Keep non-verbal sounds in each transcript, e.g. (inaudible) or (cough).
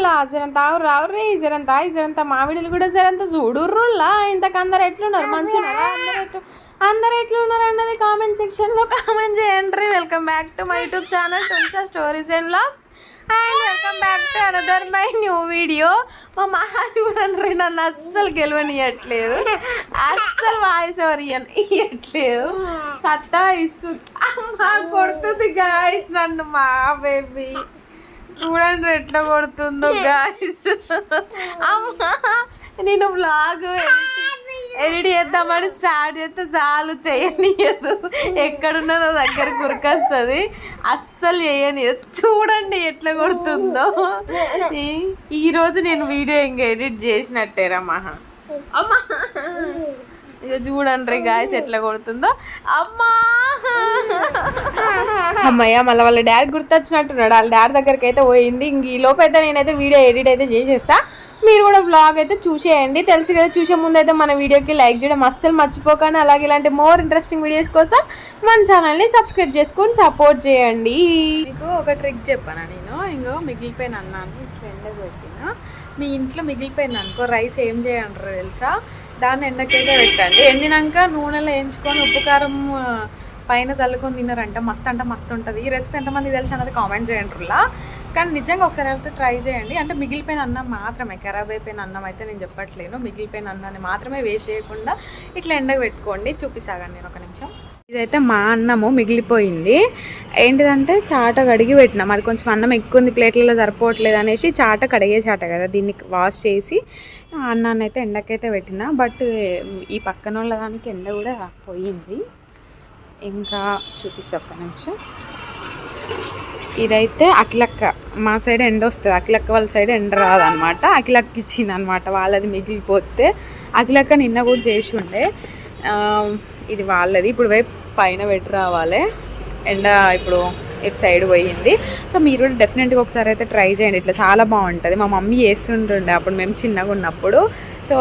చూడుర్రుల్లా జరంత ఆవు రావుర్రి జరంత జరంత మామిడిలు కూడా జరంత చూడుర్రుల్లా. ఇంతకందరు ఎట్లున్నారు? మంచిగా అందరు అందరు ఎట్లున్నారు అన్నది కామెంట్ సెక్షన్లో కామెంట్ చేయండి welcome back to my YouTube channel టుంసా stories and blogs and welcome back to another my new video మా మహా చూడండి నన్ను అస్సలు గెలవనియట్లేదు. అస్సలు వాయిస్ ఎవరు ఇయ్యట్లేదు. సత్తా ఇస్తుంది అమ్మ కొడుతుంది గాయస్ నన్ను మా బేబీ చూడండి ఎట్లా కొడుతుందో గాయస్ అమ్మా నేను బ్లాగ్ ఎడిట్ చేద్దామని స్టార్ట్ చేస్తే చాలు చేయనియదు. ఎక్కడున్నదో దగ్గర గురికొస్తుంది. అస్సలు చేయనియదు. చూడండి ఎట్లా కొడుతుందో. ఈరోజు నేను వీడియో ఇంకా ఎడిట్ చేసినట్టేరా మహా. అమ్మా. ఇక చూడండి గాయస్ ఎట్లా కొడుతుందో. అమ్మా! అమ్మయ్య మళ్ళీ వాళ్ళ డాడీ గుర్తొచ్చినట్టున్నాడు. వాళ్ళ డాడీ దగ్గరికి అయితే పోయింది. ఇంక ఈ లోపు అయితే నేనైతే వీడియో ఎడిట్ అయితే చేసేస్తా. మీరు కూడా బ్లాగ్ అయితే చూసేయండి. తెలుసు కదా చూసే ముందు అయితే మన వీడియోకి లైక్ చేయడం అస్సలు మర్చిపోకండి. అలాగే ఇలాంటి మోర్ ఇంట్రెస్టింగ్ వీడియోస్ కోసం మన ఛానల్ని సబ్స్క్రైబ్ చేసుకొని సపోర్ట్ చేయండి. మీకు ఒక ట్రిక్ చెప్పాను నేను? ఇంకో మిగిలిపోయిన అన్నాను. ఇట్లా ఎండబెట్టిన మీ ఇంట్లో మిగిలిపోయింది అనుకో రైస్ ఏం చేయంటారు తెలుసా? దాన్ని ఎండకైతే పెట్టండి. ఎండినాక నూనెలో వేయించుకొని ఉప్పు కారం పైన చల్లుకొని తిన్నారంట. మస్తు అంటే మస్తు ఉంటుంది. ఈ రెసిపీ ఎంతమంది తెలుసు అన్నది కామెంట్ చేయండిలా కానీ నిజంగా ఒకసారి అయితే ట్రై చేయండి. అంటే మిగిలిపోయిన అన్నం మాత్రమే. ఖరాబ్ అయిపోయిన అన్నం అయితే నేను చెప్పట్లేను. మిగిలిపోయిన అన్నాన్ని మాత్రమే వేస్ట్ చేయకుండా ఇట్లా ఎండకు పెట్టుకోండి. చూపిస్తాగండి నేను ఒక నిమిషం. ఇదైతే మా అన్నము మిగిలిపోయింది. ఏంటిదంటే చాట కడిగి పెట్టినాం. అది కొంచెం అన్నం ఎక్కువ ఉంది ప్లేట్లలో సరిపోవట్లేదు అనేసి చాట కడిగే చాట కదా దీన్ని వాష్ చేసి అన్నాన్ని అయితే ఎండకైతే పెట్టిన. బట్ ఈ పక్కన వాళ్ళ దానికి ఎండ కూడా పోయింది. ఇంకా చూపిస్తా ఒక్క నిమిషం. ఇదైతే అఖిలక్క మా సైడ్ ఎండ వస్తుంది. అఖిలక్క వాళ్ళ సైడ్ ఎండ రాదనమాట అఖిలక్క ఇచ్చింది అనమాట వాళ్ళది మిగిలిపోతే. అఖిలక్క నిన్న కూడా చేసి ఉండే ఇది వాళ్ళది. ఇప్పుడు వైపు పైన పెట్టి రావాలి. ఎండ ఇప్పుడు ఇటు సైడ్ పోయింది. సో మీరు కూడా డెఫినెట్గా ఒకసారి అయితే ట్రై చేయండి. ఇట్లా చాలా బాగుంటుంది. మా మమ్మీ చేస్తుంటుండే అప్పుడు మేము చిన్నగా ఉన్నప్పుడు. సో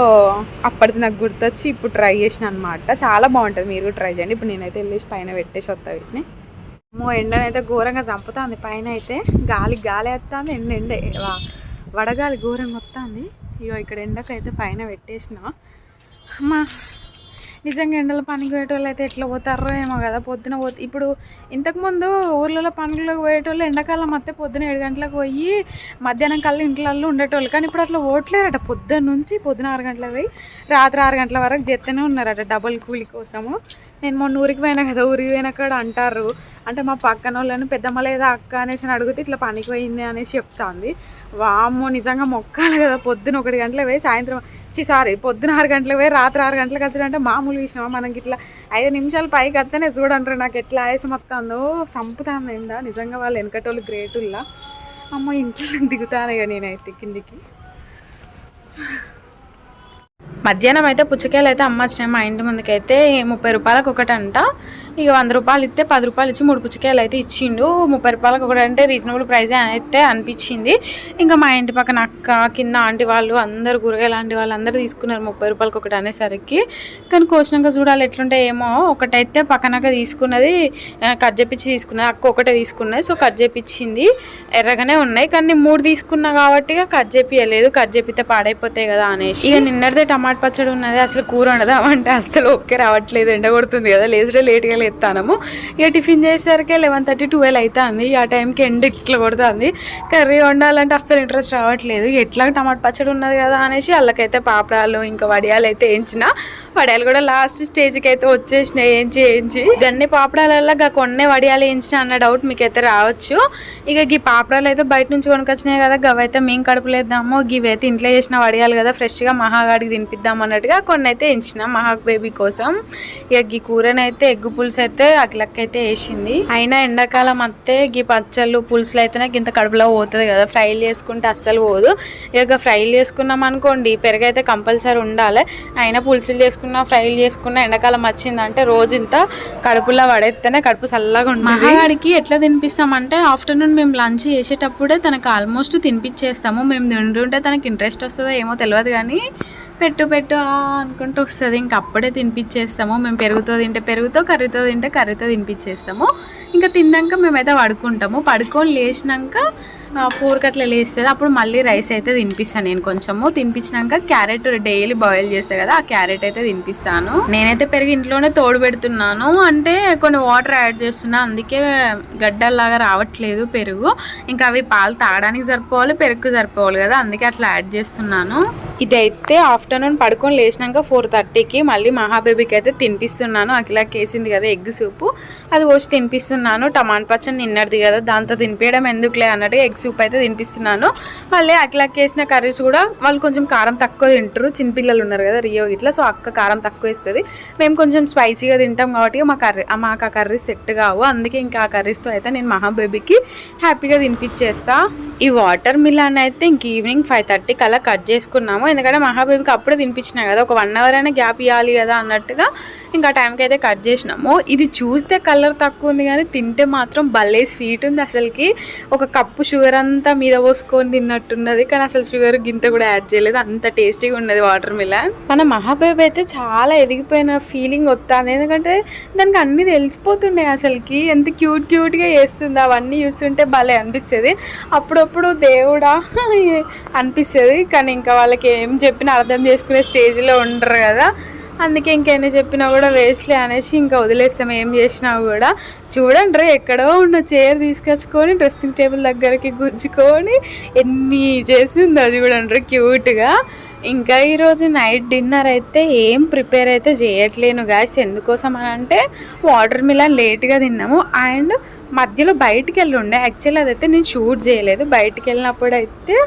అప్పటిది నాకు గుర్తొచ్చి ఇప్పుడు ట్రై చేసిన అనమాట చాలా బాగుంటుంది. మీరు కూడా ట్రై చేయండి. ఇప్పుడు నేనైతే వెళ్ళేసి పైన పెట్టేసి వస్తా వీటిని. అమ్మో ఎండనైతే ఘోరంగా చంపుతుంది పైన అయితే. గాలి గాలి వస్తుంది ఎండ ఎండ. వా- వడగాలి ఘోరంగా వస్తుంది ఇగో ఇక్కడ ఎండకైతే పైన పెట్టేసిన. అమ్మా నిజంగా ఎండల పనికి పోయేటోళ్ళు అయితే ఎట్లా పోతారో ఏమో కదా పొద్దున పోతే ఇప్పుడు ఇంతకుముందు ఊర్లలో పనులకు పోయేటోళ్ళు ఎండాకాలం అయితే పొద్దున ఏడు గంటలకు పోయి మధ్యాహ్నం కల్లా ఇంట్లో ఉండేటోళ్ళు. కానీ ఇప్పుడు అట్లా ఓట్లేరట పొద్దున్న నుంచి పొద్దున ఆరు గంటలకు పోయి రాత్రి ఆరు గంటల వరకు చేస్తూనే ఉన్నారట డబుల్ కూలి కోసము. నేను మొన్న ఊరికి పోయినా కదా ఊరికి పోయినా కాడ అంటారు. అంటే మా పక్కన వాళ్ళని పెద్దమ్మ లేదా అక్క అనేసి అడిగితే ఇట్లా పనికి పోయింది అనేసి చెప్తాంది. వామ్మో నిజంగా మొక్కాలి కదా పొద్దున ఒకటి గంటలకు పోయి సాయంత్రం చి సారీ పొద్దున ఆరు గంటలకు పోయి రాత్రి ఆరు గంటలకు వచ్చాడంటే మామూలు విషయం మనకి ఇట్లా ఐదు నిమిషాలు పైకి వస్తేనే చూడంటారు నాకు ఎట్లా ఆయాసం వస్తుందో. సంపుతాంది ఏందా నిజంగా వాళ్ళు వెనకటోళ్ళు గ్రేటుల్లా. అమ్మ ఇంట్లో దిగుతాను ఇక నేనైతే కిందికి. మధ్యాహ్నం అయితే పుచ్చకాయలు అయితే అమ్మచ్చినాయి. మా ఇంటి ముందుకైతే ముప్పై రూపాయలకు ఒకటి అంట ఇక వంద రూపాయలు ఇస్తే పది రూపాయలు ఇచ్చి మూడు పుచ్చకాయలు అయితే ఇచ్చిండు. ముప్పై రూపాయలకు ఒకటి అంటే రీజనబుల్ ప్రైస్ అయితే అనిపించింది. ఇంకా మా ఇంటి పక్కన అక్క కింద ఆంటీ వాళ్ళు అందరు కూరగాయలు ఆంటీ వాళ్ళు అందరూ తీసుకున్నారు ముప్పై రూపాయలకి ఒకటి అనేసరికి. కానీ కోసినాక చూడాలి ఎట్లుంటే ఏమో. ఒకటైతే పక్కనక తీసుకున్నది కట్ చేపించి తీసుకున్నది. అక్క ఒకటే తీసుకున్నది సో కట్ చేపించింది ఎర్రగానే ఉన్నాయి. కానీ మూడు తీసుకున్నా కాబట్టి ఇక కట్ చేపియలేదు కట్ చేపితే పాడైపోతాయి కదా అనేసి. ఇక నిన్నటిదే టమాటా పచ్చడి ఉన్నది అసలు కూర వండదామంటే అసలు ఓకే రావట్లేదు ఎండ కొడుతుంది కదా. లేచుడే లేట్గా లేస్తాము ఇక టిఫిన్ చేసేసరికి లెవెన్ థర్టీ ట్వెల్వ్ అవుతుంది ఆ టైంకి ఎండ ఇట్లా కొడుతుంది. కర్రీ వండాలంటే అస్సలు ఇంట్రెస్ట్ రావట్లేదు. ఎట్లా టమాటా పచ్చడి ఉన్నది కదా అనేసి వాళ్ళకైతే పాపడాలు ఇంకా వడియాలు అయితే వేయించిన. వడియాలు కూడా లాస్ట్ స్టేజ్కి అయితే వచ్చేసినాయి. ఏంచి ఏంచి. గన్ని పాపడాలల్లో గా కొన్నే వడియాలు వేయించిన అన్న డౌట్ మీకైతే రావచ్చు. ఇక ఈ పాపడాలు అయితే బయట నుంచి కొనుకొచ్చినాయి కదా. గవైతే మేము కడుపులేద్దాము ఇవైతే ఇంట్లో చేసిన వడియాలు కదా. ఫ్రెష్గా మహాగాడికి తినిపిద్దాం అన్నట్టుగా కొన్ని అయితే ఎంచిన. మహాక్ బేబీ కోసం. ఇక గీ కూరనైతే ఎగ్గు పులుసు అయితే అట్లకైతే వేసింది. అయినా ఎండాకాలం అత్తే గీ పచ్చళ్ళు పులుసులు అయితేనే ఇంత కడుపులో పోతుంది కదా. ఫ్రైలు చేసుకుంటే అస్సలు పోదు. ఇక ఫ్రైలు చేసుకున్నాం అనుకోండి పెరగైతే కంపల్సరీ ఉండాలి. అయినా పులుసులు చేసుకున్నా ఫ్రైలు చేసుకున్నా ఎండాకాలం వచ్చిందంటే రోజు ఇంత కడుపులో పడేస్తేనే కడుపు చల్లగా ఉంటుంది. మహాగాడికి ఎట్లా తినిపిస్తామంటే ఆఫ్టర్నూన్ మేము లంచ్ చేసేటప్పుడే తనకు ఆల్మోస్ట్ తినిపించేస్తాము మేము తింటుంటే తనకి ఇంట్రెస్ట్ వస్తుందో ఏమో తెలియదు కానీ పెట్టు పెట్టు అనుకుంటూ వస్తుంది. ఇంక అప్పుడే తినిపించేస్తాము మేము పెరుగుతో తింటే పెరుగుతో కర్రీతో తింటే కర్రీతో తినిపించేస్తాము ఇంకా తిన్నాక మేమైతే పడుకుంటాము పడుకొని లేచినాక ఫోర్కి అట్లా లేస్తుంది అప్పుడు మళ్ళీ రైస్ అయితే తినిపిస్తాను నేను కొంచెము. తినిపించినాక క్యారెట్ డైలీ బాయిల్ చేస్తాను కదా ఆ క్యారెట్ అయితే తినిపిస్తాను. నేనైతే పెరిగి ఇంట్లోనే తోడు పెడుతున్నాను. అంటే కొన్ని వాటర్ యాడ్ చేస్తున్నా అందుకే గడ్డల్లాగా రావట్లేదు పెరుగు. ఇంకా అవి పాలు తాగడానికి సరిపోవాలి పెరుగు సరిపోవాలి కదా అందుకే అట్లా యాడ్ చేస్తున్నాను. ఇదైతే ఆఫ్టర్నూన్ పడుకొని లేచినాక ఫోర్ థర్టీకి మళ్ళీ మహాబేబీకి అయితే తినిపిస్తున్నాను. అఖిలాకి వేసింది కదా ఎగ్ సూపు. అది పోసి తినిపిస్తున్నాను. టమాటా పచ్చని నిన్నటిది కదా దాంతో తినిపించడం ఎందుకులే అన్నట్టు ఎగ్ సూప్ అయితే తినిపిస్తున్నాను. మళ్ళీ అట్లా వేసిన కర్రీస్ కూడా వాళ్ళు కొంచెం కారం తక్కువ తింటారు. చిన్నపిల్లలు ఉన్నారు కదా రియో ఇట్లా సో అక్క కారం తక్కువ వేస్తుంది మేము కొంచెం స్పైసీగా తింటాం కాబట్టి మా కర్రీ మాకు ఆ కర్రీస్ సెట్ కావు. అందుకే ఇంకా ఆ కర్రీస్తో అయితే నేను మహాబేబీకి హ్యాపీగా తినిపించేస్తా. ఈ వాటర్ మిలాన్ అయితే ఇంక ఈవినింగ్ ఫైవ్ థర్టీకి అలా కట్ చేసుకున్నాము. ఎందుకంటే మహాబేబీకి అప్పుడే తినిపించినా కదా ఒక వన్ అవర్ అయినా గ్యాప్ ఇవ్వాలి కదా అన్నట్టుగా ఇంకా టైంకి అయితే కట్ చేసినాము. ఇది చూస్తే కలర్ తక్కువ ఉంది కానీ తింటే మాత్రం భలే స్వీట్ ఉంది అసలుకి. ఒక కప్పు షుగర్ అంతా మీద పోసుకొని తిన్నట్టున్నది. కానీ అసలు షుగర్ గింత కూడా యాడ్ చేయలేదు. అంత టేస్టీగా ఉన్నది వాటర్ మిలన్. మన మహాబేబీ అయితే చాలా ఎదిగిపోయిన ఫీలింగ్ వస్తుంది ఎందుకంటే దానికి అన్నీ తెలిసిపోతుండే అసలుకి. ఎంత క్యూట్ క్యూట్గా వేస్తుంది అవన్నీ చూస్తుంటే భలే అనిపిస్తుంది. అప్పుడప్పుడు దేవుడా (laughs) అనిపిస్తుంది. కానీ ఇంకా వాళ్ళకి ఏం చెప్పినా అర్థం చేసుకునే స్టేజ్లో ఉండరు కదా. అందుకే ఇంకెన్ని చెప్పినా కూడా వేస్ట్లే అనేసి ఇంకా వదిలేస్తాం. ఏం చేసినా కూడా చూడండి ఎక్కడో ఉన్న చైర్ తీసుకొచ్చుకొని డ్రెస్సింగ్ టేబుల్ దగ్గరికి గుజ్జుకొని ఎన్ని చేసిందో చూడండి క్యూట్గా. ఇంకా ఈరోజు నైట్ డిన్నర్ అయితే ఏం ప్రిపేర్ అయితే చేయట్లేను గాయస్. ఎందుకోసం అని అంటే వాటర్ మిలన్ లేట్గా తిన్నాము. అండ్ మధ్యలో బయటికి వెళ్ళి ఉండే. యాక్చువల్లీ అదైతే నేను షూట్ చేయలేదు. బయటికి వెళ్ళినప్పుడు అయితే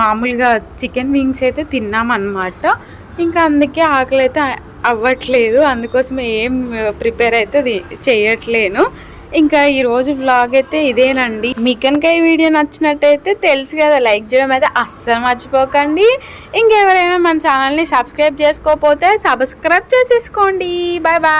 మామూలుగా చికెన్ వింగ్స్ అయితే తిన్నామన్నమాట. ఇంకా అందుకే ఆకలి అయితే అవ్వట్లేదు. అందుకోసం ఏం ప్రిపేర్ అయితే అది చేయట్లేను. ఇంకా ఈరోజు వ్లాగ్ అయితే ఇదేనండి. మీకు కనుక ఈ వీడియో నచ్చినట్టయితే తెలుసు కదా లైక్ చేయడం అయితే అస్సలు మర్చిపోకండి. ఇంకెవరైనా మన ఛానల్ని సబ్స్క్రైబ్ చేసుకోకపోతే సబ్స్క్రైబ్ చేసేసుకోండి. Bye bye.